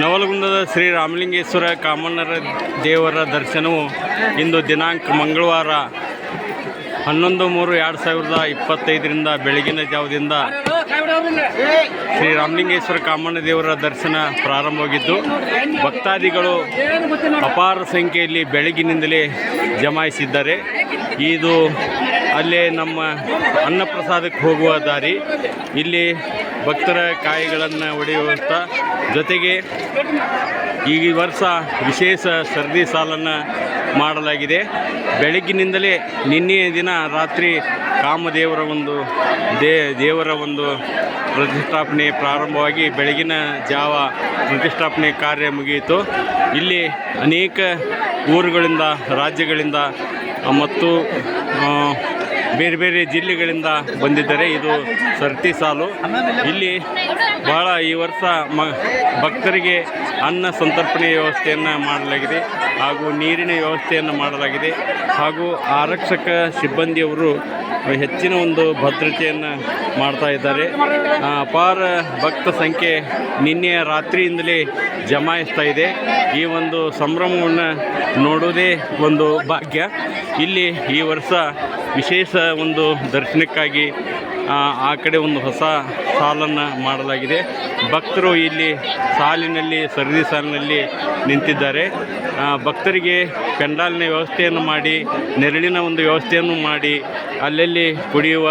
ನವಲಗುಂದದ ಶ್ರೀ ರಾಮಲಿಂಗೇಶ್ವರ ಕಾಮಣ್ಣರ ದೇವರ ದರ್ಶನವು ಇಂದು ದಿನಾಂಕ ಮಂಗಳವಾರ ಹನ್ನೊಂದು ಮೂರು ಎರಡು ಸಾವಿರದ ಇಪ್ಪತ್ತೈದರಿಂದ ಬೆಳಗಿನ ಜಾವದಿಂದ ಶ್ರೀ ರಾಮಲಿಂಗೇಶ್ವರ ಕಾಮಣ್ಣ ದೇವರ ದರ್ಶನ ಪ್ರಾರಂಭವಾಗಿದ್ದು, ಭಕ್ತಾದಿಗಳು ಅಪಾರ ಸಂಖ್ಯೆಯಲ್ಲಿ ಬೆಳಗಿನಿಂದಲೇ ಜಮಾಯಿಸಿದ್ದಾರೆ. ಇದು ಅಲ್ಲೇ ನಮ್ಮ ಅನ್ನಪ್ರಸಾದಕ್ಕೆ ಹೋಗುವ ದಾರಿ. ಇಲ್ಲಿ ಭಕ್ತರ ಕಾಯಿಗಳನ್ನು ಒಡೆಯುವಂಥ ಜೊತೆಗೆ ಈ ವರ್ಷ ವಿಶೇಷ ಸರದಿ ಸಾಲನ್ನು ಮಾಡಲಾಗಿದೆ. ಬೆಳಗ್ಗಿನಿಂದಲೇ ನಿನ್ನೆಯ ದಿನ ರಾತ್ರಿ ಕಾಮದೇವರ ಒಂದು ದೇ, ದೇವರ ಒಂದು ಪ್ರತಿಷ್ಠಾಪನೆ ಪ್ರಾರಂಭವಾಗಿ ಬೆಳಗಿನ ಜಾವ ಪ್ರತಿಷ್ಠಾಪನೆ ಕಾರ್ಯ ಮುಗಿಯಿತು. ಇಲ್ಲಿ ಅನೇಕ ಊರುಗಳಿಂದ, ರಾಜ್ಯಗಳಿಂದ ಮತ್ತು ಬೇರೆ ಬೇರೆ ಜಿಲ್ಲೆಗಳಿಂದ ಬಂದಿದ್ದಾರೆ. ಇದು ಸರ್ತಿ ಸಾಲು. ಇಲ್ಲಿ ಬಹಳ ಈ ವರ್ಷ ಮ, ಭಕ್ತರಿಗೆ ಅನ್ನ ಸಂತರ್ಪಣೆ ವ್ಯವಸ್ಥೆಯನ್ನು ಮಾಡಲಾಗಿದೆ ಹಾಗೂ ನೀರಿನ ವ್ಯವಸ್ಥೆಯನ್ನು ಮಾಡಲಾಗಿದೆ. ಹಾಗೂ ಆರಕ್ಷಕ ಸಿಬ್ಬಂದಿಯವರು ಹೆಚ್ಚಿನ ಒಂದು ಭದ್ರತೆಯನ್ನು ಮಾಡ್ತಾ ಇದ್ದಾರೆ. ಅಪಾರ ಭಕ್ತ ಸಂಖ್ಯೆ ನಿನ್ನೆಯ ರಾತ್ರಿಯಿಂದಲೇ ಜಮಾಯಿಸ್ತಾ ಇದೆ. ಈ ಒಂದು ಸಂಭ್ರಮವನ್ನು ನೋಡೋದೇ ಒಂದು ಭಾಗ್ಯ. ಇಲ್ಲಿ ಈ ವರ್ಷ ವಿಶೇಷ ಒಂದು ದರ್ಶನಕ್ಕಾಗಿ ಆ, ಕಡೆ ಒಂದು ಹೊಸ ಸಾಲನ್ನು ಮಾಡಲಾಗಿದೆ. ಭಕ್ತರು ಇಲ್ಲಿ ಸಾಲಿನಲ್ಲಿ ಸರದಿ ಸಾಲಿನಲ್ಲಿ ನಿಂತಿದ್ದಾರೆ. ಭಕ್ತರಿಗೆ ಪೆಂಡಾಲಿನ ವ್ಯವಸ್ಥೆಯನ್ನು ಮಾಡಿ ನೆರಳಿನ ಒಂದು ವ್ಯವಸ್ಥೆಯನ್ನು ಮಾಡಿ ಅಲ್ಲಲ್ಲಿ ಕುಡಿಯುವ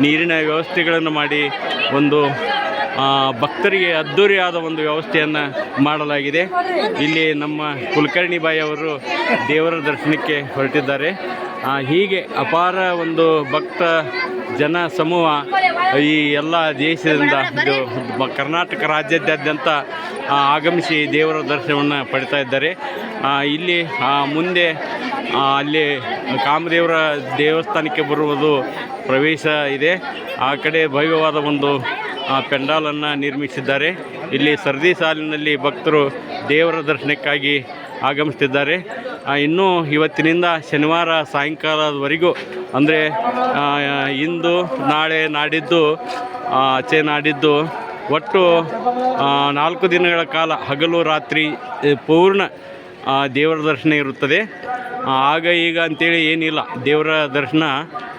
ನೀರಿನ ವ್ಯವಸ್ಥೆಗಳನ್ನು ಮಾಡಿ ಒಂದು ಭಕ್ತರಿಗೆ ಅದ್ಧೂರಿಯಾದ ಒಂದು ವ್ಯವಸ್ಥೆಯನ್ನು ಮಾಡಲಾಗಿದೆ. ಇಲ್ಲಿ ನಮ್ಮ ಕುಲಕರ್ಣಿ ಬಾಯಿ ಅವರು ದೇವರ ದರ್ಶನಕ್ಕೆ ಹೊರಟಿದ್ದಾರೆ. ಹೀಗೆ ಅಪಾರ ಒಂದು ಭಕ್ತ ಜನ ಸಮೂಹ ಈ ಎಲ್ಲ ದೇಶದಿಂದ ಇದು ಕರ್ನಾಟಕ ರಾಜ್ಯಾದ್ಯಂತ ಆಗಮಿಸಿ ದೇವರ ದರ್ಶನವನ್ನು ಪಡಿತಾ ಇದ್ದಾರೆ. ಇಲ್ಲಿ ಮುಂದೆ ಅಲ್ಲಿ ಕಾಮದೇವರ ದೇವಸ್ಥಾನಕ್ಕೆ ಬರುವುದು ಪ್ರವೇಶ ಇದೆ. ಆ ಕಡೆ ಭವ್ಯವಾದ ಒಂದು ಪೆಂಡಾಲನ್ನು ನಿರ್ಮಿಸಿದ್ದಾರೆ. ಇಲ್ಲಿ ಸರದಿ ಸಾಲಿನಲ್ಲಿ ಭಕ್ತರು ದೇವರ ದರ್ಶನಕ್ಕಾಗಿ ಆಗಮಿಸ್ತಿದ್ದಾರೆ ಇನ್ನೂ ಇವತ್ತಿನಿಂದ ಶನಿವಾರ ಸಾಯಂಕಾಲದವರೆಗೂ, ಅಂದರೆ ಇಂದು, ನಾಳೆ ನಾಡಿದ್ದು ಆಚೆ ನಾಡಿದ್ದು, ಒಟ್ಟು ನಾಲ್ಕು ದಿನಗಳ ಕಾಲ ಹಗಲು ರಾತ್ರಿ ಪೂರ್ಣ ದೇವರ ದರ್ಶನ ಇರುತ್ತದೆ. ಆಗ ಈಗ ಅಂತೇಳಿ ಏನಿಲ್ಲ. ದೇವರ ದರ್ಶನ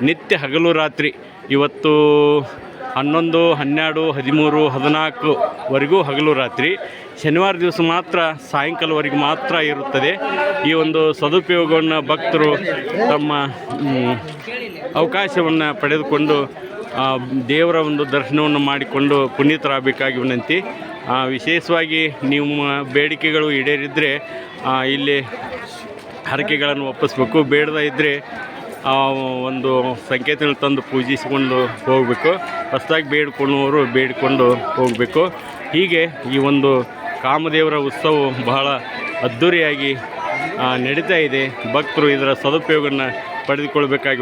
ನಿತ್ಯ ಹಗಲು ರಾತ್ರಿ. ಇವತ್ತು ಹನ್ನೊಂದು, ಹನ್ನೆರಡು, ಹದಿಮೂರು ಹದಿನಾಲ್ಕುವರೆಗೂ ಹಗಲು ರಾತ್ರಿ. ಶನಿವಾರ ದಿವಸ ಮಾತ್ರ, ಸಾಯಂಕಾಲವರೆಗೂ ಮಾತ್ರ ಇರುತ್ತದೆ. ಈ ಒಂದು ಸದುಪಯೋಗವನ್ನು ಭಕ್ತರು ತಮ್ಮ ಅವಕಾಶವನ್ನು ಪಡೆದುಕೊಂಡು ದೇವರ ಒಂದು ದರ್ಶನವನ್ನು ಮಾಡಿಕೊಂಡು ಪುನೀತರಾಗಬೇಕಾಗಿ ವಿನಂತಿ. ವಿಶೇಷವಾಗಿ ನಿಮ್ಮ ಬೇಡಿಕೆಗಳು ಈಡೇರಿದ್ದರೆ ಇಲ್ಲಿ ಹರಕೆಗಳನ್ನು ಒಪ್ಪಿಸ್ಬೇಕು. ಬೇಡದ ಇದ್ದರೆ ಒಂದು ಸಂಕೇತಗಳು ತಂದು ಪೂಜಿಸಿಕೊಂಡು ಹೋಗಬೇಕು. ಹೊಸದಾಗಿ ಬೇಡ್ಕೊಳ್ಳುವವರು ಬೇಡಿಕೊಂಡು ಹೋಗಬೇಕು. ಹೀಗೆ ಈ ಒಂದು ಕಾಮದೇವರ ಉತ್ಸವವು ಬಹಳ ಅದ್ಧೂರಿಯಾಗಿ ನಡೀತಾ ಇದೆ. ಭಕ್ತರು ಇದರ ಸದುಪಯೋಗವನ್ನು ಪಡೆದುಕೊಳ್ಬೇಕಾಗಿ